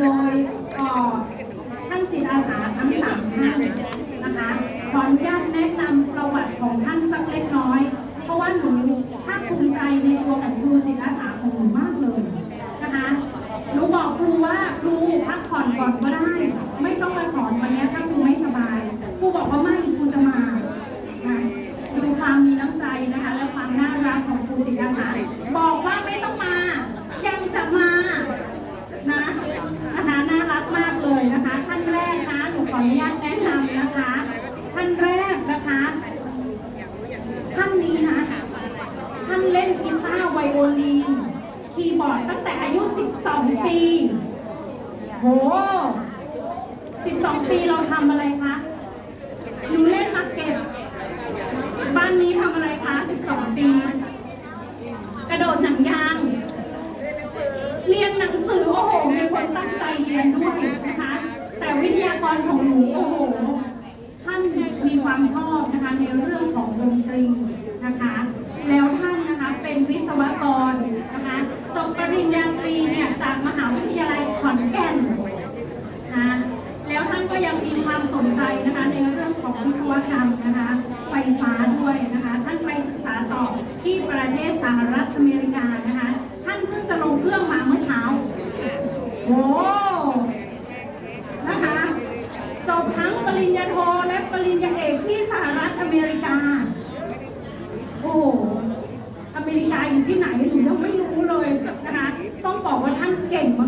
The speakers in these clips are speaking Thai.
โดยท่านจิตอาสาทั้งสามท่านนะคะ ขออนุญาตแนะนำประวัติของท่านสักเล็กน้อย เพราะว่าหนูภาคภูมิใจในตัวของครูจิตอาสาของหนูมากเลยนะคะ หนูบอกครูว่าครูพักผ่อนก่อนก็ได้ ไม่ต้องมาสอนวันนี้ถ้าครูไม่สบาย ครูบอกว่าไม่ครูจะมานะดูความมีน้ำใจนะคะ และความน่ารักของครูจิตอาสาบอกว่าไม่ต้องมา ยังจะมานะนะคะน่ารักมากเลยนะคะท่านแรกนะหนูขออนุญาตแนะนำนะคะท่านแรกนะคะท่านนี้นะ ท่านเล่นกีตาร์ไวโอลิน คีย์บอร์ดตั้งแต่อายุ 12 ปี โห 12 ปีเราทำอะไรคะ หนูเล่นมาเก็บบ้านนี้ทำอะไรคะ 12 ปี กระโดดหนังยาง เรียนหนังสือ โอ้โห มีคนตั้งใจเรียนด้วยนะคะ แต่วิทยากรของหนู โอ้โห ท่านมีความชอบนะคะในเรื่องของดนตรีนะคะ แล้วท่านนะคะเป็นวิศวกรนะคะจบปริญญาตรีเนี่ยจากมหาวิทยาลัยขอนแก่นนะแล้วท่านก็ยังมีความส นในะคะในเรื่องของวิศวกรรมนะคะไฟฟ้าด้วยนะคะท่านไปศึกษาต่อที่ประเทศสหรัฐอเมริกานะคะท่านเพิ่งจะลงเครื่องมาเมื่อเช้าโอ้นะคะจบทั้งปริญญาโทและปริญญาเอกที่สหรัฐอเมริกาโอ้โหอเมริกาอยู่ที่ไหนหนูยังไม่รู้เลยนะคะต้องบอกว่าท่านเก่งมาก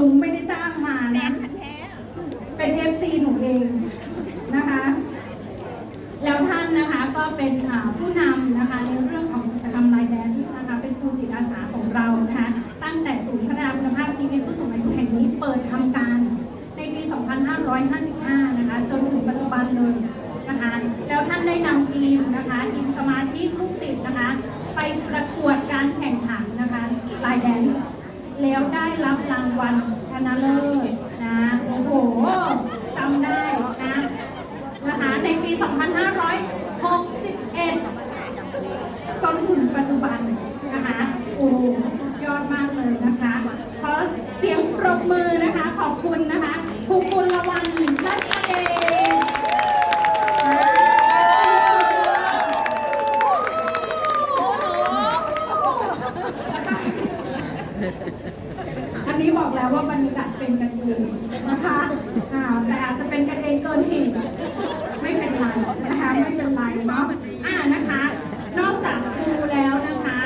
หนูไม่ได้จ้างมานะเป็นเอฟซีหนูเองนะคะ แล้วท่านนะคะก็เป็นอ่าผู้นำนะคะในเรื่องของกิจกรรมไลน์แดนซ์นะคะ เป็นครูจิตอาสาของเรานะคะ ตั้งแต่ศูนย์พัฒนาคุณภาพชีวิตผู้สูงอายุแห่งนี้เปิดทำการในปี 2555 นะคะ จนถึงปัจจุบันเลยนะคะ แล้วท่านได้นำทีมนะคะทีมสมาชิกลูกศิษย์นะคะ ไปประกวดการแข่งขันนะคะไลน์แดนซ์แล้วได้ รับรางวัลชนะเลิศนะ โอ้โหจำได้นะนะคะในปี 2561 จนถึงปัจจุบันนะคะโอ้สุดยอดมากเลยนะคะ ขอเสียงปรบมือนะคะ ขอบคุณนะคะภูคุณละวันรัตเดชอันนี้บอกแล้วว่าบรรยากาศเป็นกันเองนะคะอ่าแต่อาจจะเป็ นกันเองเกินเหตุไม่เป็นไรนะคะ ไม่เป็นไรเนาะอ่านะคะ นอกจากครูแล้วนะคะ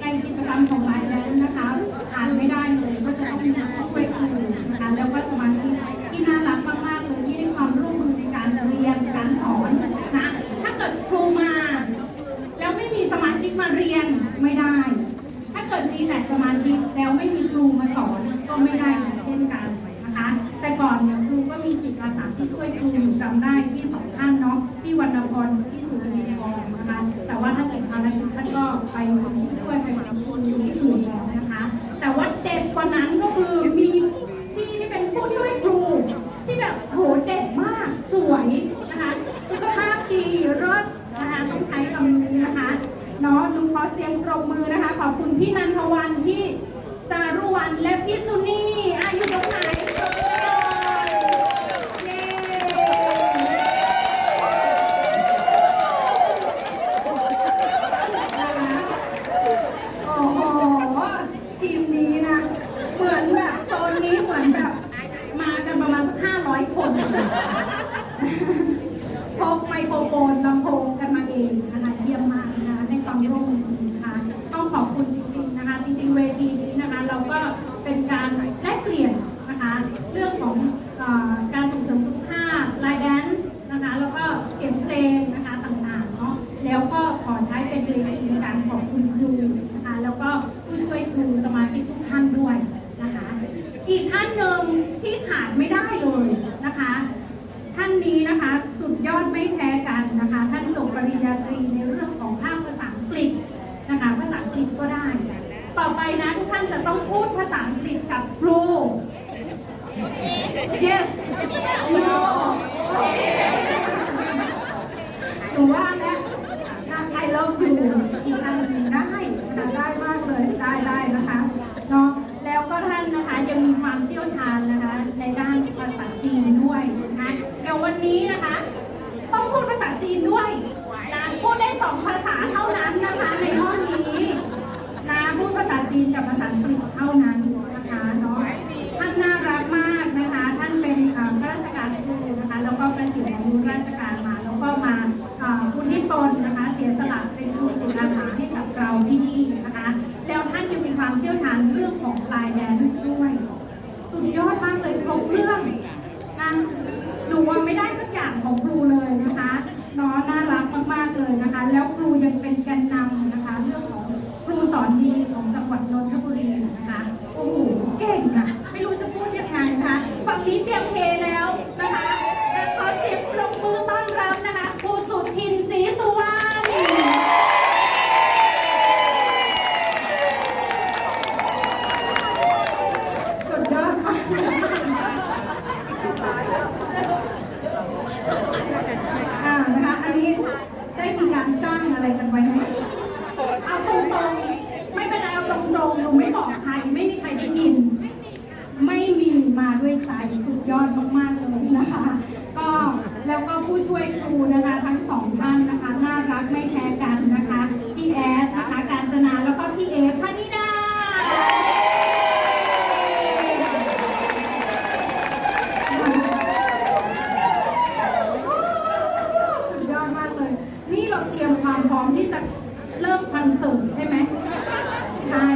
ในกิจกรรมของไลน์แลนด์นะคะขาดไม่ได้เลยก็จะต้องมีผู้ช่วยครูนะคะแล้วก็สมาชิกที่น่ารักมากๆเลยที่ให้ความร่วมมือในการเรียนการสอนนะถ้าเกิดครูมา แล้วไม่มีสมาชิกมาเรียนไม่ได้ ถ้าเกิดมีแต่สมาชิกแล้วไม่มีครูมาสอนก็ไม่ได้เหมือนเช่นกัน ก็มีจิตอาสาที่ช่วยครูอยู่จำได้ที่สองท่านเนาะที่วรรณพรที่สุริยรนะคะแต่ว่าถ้าเกิดภารกิจท่านก็ไปช่วยไปทำคนอยู่ที่อื่นแล้วนะคะ แต่ว่าเด็ดกว่านั้น นี้นะคะ สุดยอดไม่แพ้กันนะคะ ท่านจบปริญญาตรีในเรื่องของภาคภาษาอังกฤษนะคะ ภาษาอังกฤษก็ได้ ต่อไปนะทุกท่านจะต้องพูดภาษาอังกฤษกับครู yes no หนูว่าแล้วถ้า I love you อีกอันหนึ่งได้นะคะได้มากเลยได้ได้นะคะเนาะแล้วก็ท่านนะคะยังมีความเชี่ยวชาญนะคะ ในด้านภาษาจีนด้วยนะคะเดี๋ย วันนี้นะคะ ต้องพูดภาษาจีนด้วยนะพูดได้สองภาษาเท่านั้นนะคะในห้องนี้นะพูดภาษาจีนกับภาษาอังกฤษเท่านั้น ไม่ได้สักอย่างของครูเลยนะคะน้องน่ารักมากๆเลยนะคะ แล้วครูยังเป็นแกนนำนะคะ เรื่องของครูสอนดีของจังหวัดนนทบุรีนะคะ โอ้โห เก่งอะไม่รู้จะพูดยังไงนะคะฝั่งนี้เตรียมเทแล้วนะคะและขอเสียงปรบมือต้อนรับนะคะครูสุชินศรีสุวรรณ สุดยอดมากอ่านะคะ อันนี้ได้มีการจ้างอะไรกันไว้ไหมเอาตรงๆ ไม่เป็นไรเอาตรงๆหนูไม่บอกใคร ไม่มีใครได้ยิน ไม่มีมา ด้วยใจสุดยอดมากๆเลยนะคะ ก็แล้วก็ผู้ช่วยครูนะคะ ทั้งสองท่านนะคะน่ารักไม่แพ้กันนะคะพี่แอดนะคะการจนาแล้วก็พี่เอพนิดาสุดยอดมากเลย นี่เราเตรียมความพร้อมที่จะเริ่มคอนเสิร์ตใช่ไหมใช่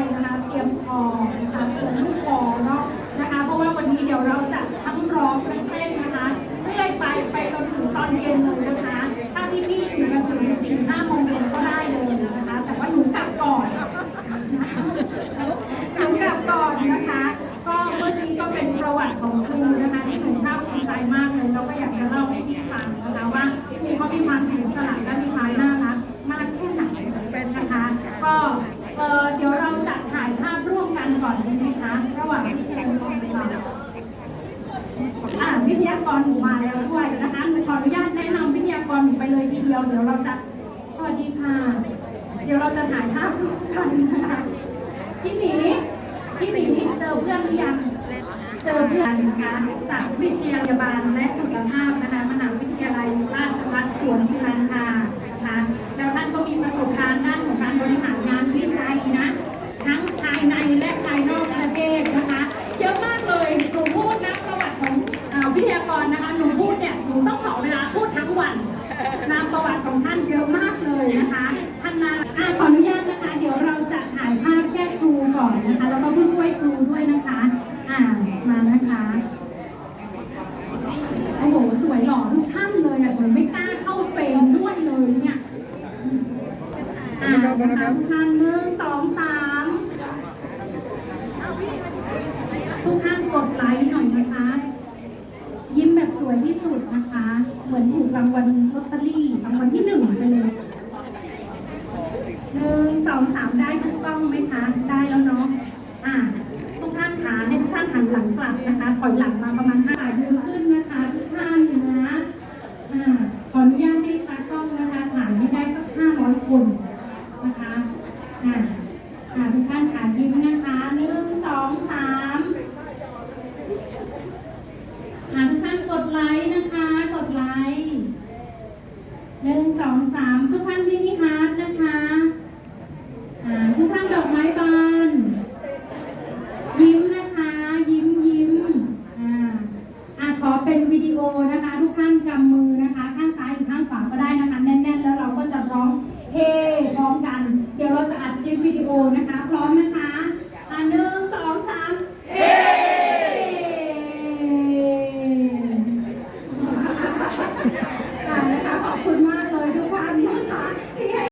ครูเขามีความเสียสละและมีความน่ารักมากแค่ไหนนะคะ ก็เออเดี๋ยวเราจะถ่ายภาพร่วมกันก่อนดีไหมคะระหว่างที่เชิญของเราอ่าวิทยากรหนูมาแล้วด้วยนะคะหนูขออนุญาตแนะนำวิทยากรหนูไปเลยทีเดียวเดี๋ยวเราจะสวัสดีค่ะ เดี๋ยวเราจะถ่ายภาพร่วมกันนะคะพี่หมีพี่หมีเจอเพื่อนหรือยังเจอเพื่อนนะคะจากวิทยาบาลและสุขภาพนะคะมหาวิทยาลัยรา ชภัฏสวนสุนันทานะคะแล้วท่านก็มีประสบการณ์ด้านของการบริหารงานวิจัยนะ ทั้งภายในและภายนอกประเทศนะคะ เยอะมากเลยหนูพูดนะประวัติของอ่าวิทยากรนะคะหนูพูดเนี่ยหนูต้องขอเวลาพูดทั้งวันนะประวัติของท่านเยอะมากเลยนะคะท่านนาอ่าขออนุญาตนะคะ เดี๋ยวเราจะถ่ายภาพแค่ครูก่อนนะคะ แล้วก็ผู้ช่วยครูด้วยนะคะ อ่ามานะคะ โอ้โห สวยหล่อทุกท่านเลยอะเหมือนไม่กล้าเข้าเฟรมด้วยเลยเนี่ยอ่านะคะทุกท่านหนึ่งสองสามทุกท่านกดไลค์หน่อยนะคะ ยิ้มแบบสวยที่สุดนะคะ เหมือนถูกรางวัลลอตเตอรี่รางวัลที่หนึ่งไปเลยหนึ่งสองสามได้ทุกกล้องไหมคะ ได้แล้วเนาะ อ่า ทุกท่านขาให้ทุกท่านหันหลังกลับนะคะถ อยหลังมาประมาณห้ามือขึ้นนะคะทุกท่านนะอ่าขออนุญาตให้ตากล้องนะคะถ่ายให้ได้สักห้าร้อยคนนะคะอ่าอ่าทุกท่านขายิ้มนะคะหนึ่งสองสามอ่าทุกท่านกดไลค์นะคะ กดไลค์หนึ่งสองสามทุกท่านมินิฮา วิดีโอนะคะ ทุกท่านกำมือนะคะ ข้างซ้ายหรือข้างขวาก็ได้นะคะ แน่น ๆ แล้วเราก็จะร้องเฮพร้อมกัน เดี๋ยวเราจะอัดคลิปวิดีโอนะคะ พร้อมนะคะ